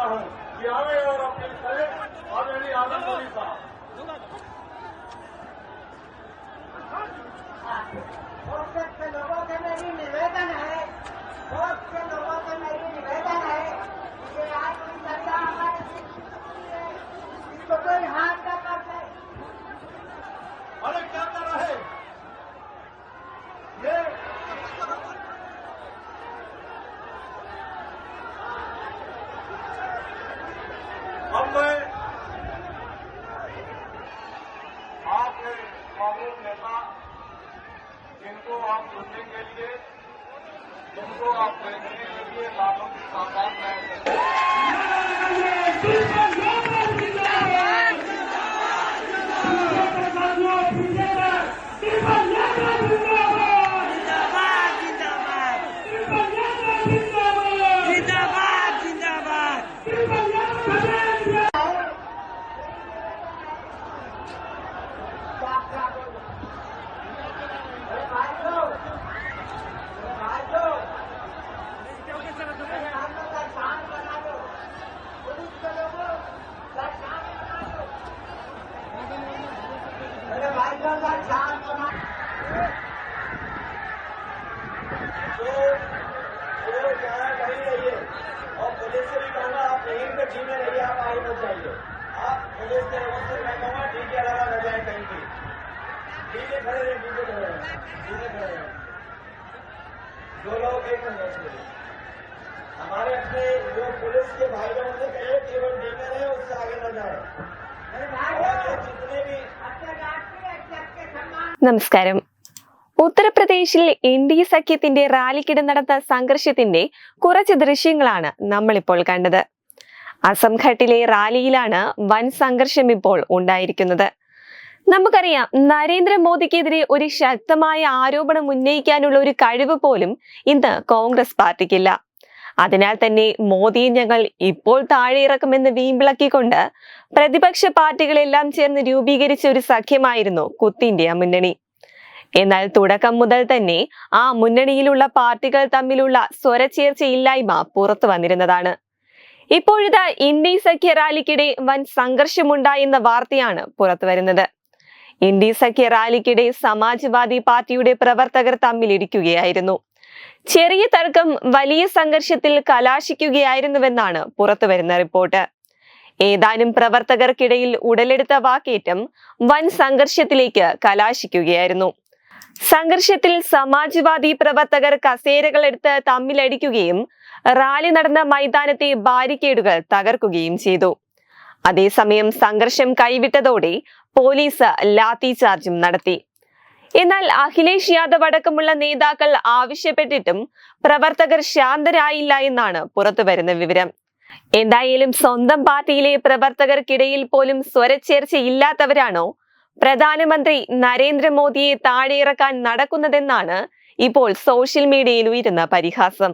चाहता हूँ कि आवे और अपील करे मैं आपके कानून नेता, जिनको आप सुनने के लिए, जिनको आप देखने के लिए लाखों की तादाद में कहीं रहिए और पुलिस से भी कहूँगा आप यहीं पे रहिए आप आगे मत जाइए। आप पुलिस के लोगों से मैं कहूँगा। ठीक के अलावा न जाए कहीं भी खड़े रहे खड़े रहे खड़े रहे दो लोग एक हमारे अपने जो पुलिस के भाई लोगों से कहे केवल डीकर है उससे आगे न जाए। और जितने भी നമസ്കാരം. ഉത്തർപ്രദേശിൽ എൻ ഡി സഖ്യത്തിന്റെ റാലിക്കിടെ നടന്ന സംഘർഷത്തിന്റെ കുറച്ച് ദൃശ്യങ്ങളാണ് നമ്മളിപ്പോൾ കണ്ടത്. അസംഘട്ടിലെ റാലിയിലാണ് വൻ സംഘർഷം ഇപ്പോൾ ഉണ്ടായിരിക്കുന്നത്. നമുക്കറിയാം നരേന്ദ്രമോദിക്കെതിരെ ഒരു ശക്തമായ ആരോപണം ഉന്നയിക്കാനുള്ള ഒരു കഴിവ് പോലും ഇന്ന് കോൺഗ്രസ് പാർട്ടിക്കില്ല. അതിനാൽ തന്നെ മോദിയെ ഞങ്ങൾ ഇപ്പോൾ താഴെ ഇറക്കുമെന്ന് വീമ്പിളക്കിക്കൊണ്ട് പ്രതിപക്ഷ പാർട്ടികളെല്ലാം ചേർന്ന് രൂപീകരിച്ച ഒരു സഖ്യമായിരുന്നു കുത്ത് മുന്നണി. എന്നാൽ തുടക്കം മുതൽ തന്നെ ആ മുന്നണിയിലുള്ള പാർട്ടികൾ തമ്മിലുള്ള സ്വരച്ചേർച്ചയില്ലായ്മ പുറത്തു വന്നിരുന്നതാണ്. ഇപ്പോഴത്തെ ഇന്ത്യ സഖ്യ റാലിക്കിടെ വൻ സംഘർഷമുണ്ടായെന്ന വാർത്തയാണ് പുറത്തു വരുന്നത്. ഇന്ത്യ സഖ്യ റാലിക്കിടെ സമാജ്വാദി പാർട്ടിയുടെ പ്രവർത്തകർ തമ്മിലിടിക്കുകയായിരുന്നു. ചെറിയ തർക്കം വലിയ സംഘർഷത്തിൽ കലാശിക്കുകയായിരുന്നുവെന്നാണ് പുറത്തുവരുന്ന റിപ്പോർട്ട്. ഏതാനും പ്രവർത്തകർക്കിടയിൽ ഉടലെടുത്ത വാക്കേറ്റം വൻ സംഘർഷത്തിലേക്ക് കലാശിക്കുകയായിരുന്നു. സംഘർഷത്തിൽ സമാജ്വാദി പ്രവർത്തകർ കസേരകൾ എടുത്ത് തമ്മിലടിക്കുകയും റാലി നടന്ന മൈതാനത്തെ ബാരിക്കേഡുകൾ തകർക്കുകയും ചെയ്തു. അതേസമയം സംഘർഷം കൈവിട്ടതോടെ പോലീസ് ലാത്തി ചാർജും നടത്തി. എന്നാൽ അഖിലേഷ് യാദവ് അടക്കമുള്ള നേതാക്കൾ ആവശ്യപ്പെട്ടിട്ടും പ്രവർത്തകർ ശാന്തരായില്ല എന്നാണ് പുറത്തുവരുന്ന വിവരം. എന്തായാലും സ്വന്തം പാർട്ടിയിലെ പ്രവർത്തകർക്കിടയിൽ പോലും സ്വരച്ചേർച്ചയില്ലാത്തവരാണോ? പ്രധാനമന്ത്രി നരേന്ദ്രമോദിയെ താഴെയിറക്കാൻ നടക്കുന്നതെന്നാണ് ഇപ്പോൾ സോഷ്യൽ മീഡിയയിൽ ഉയരുന്ന പരിഹാസം.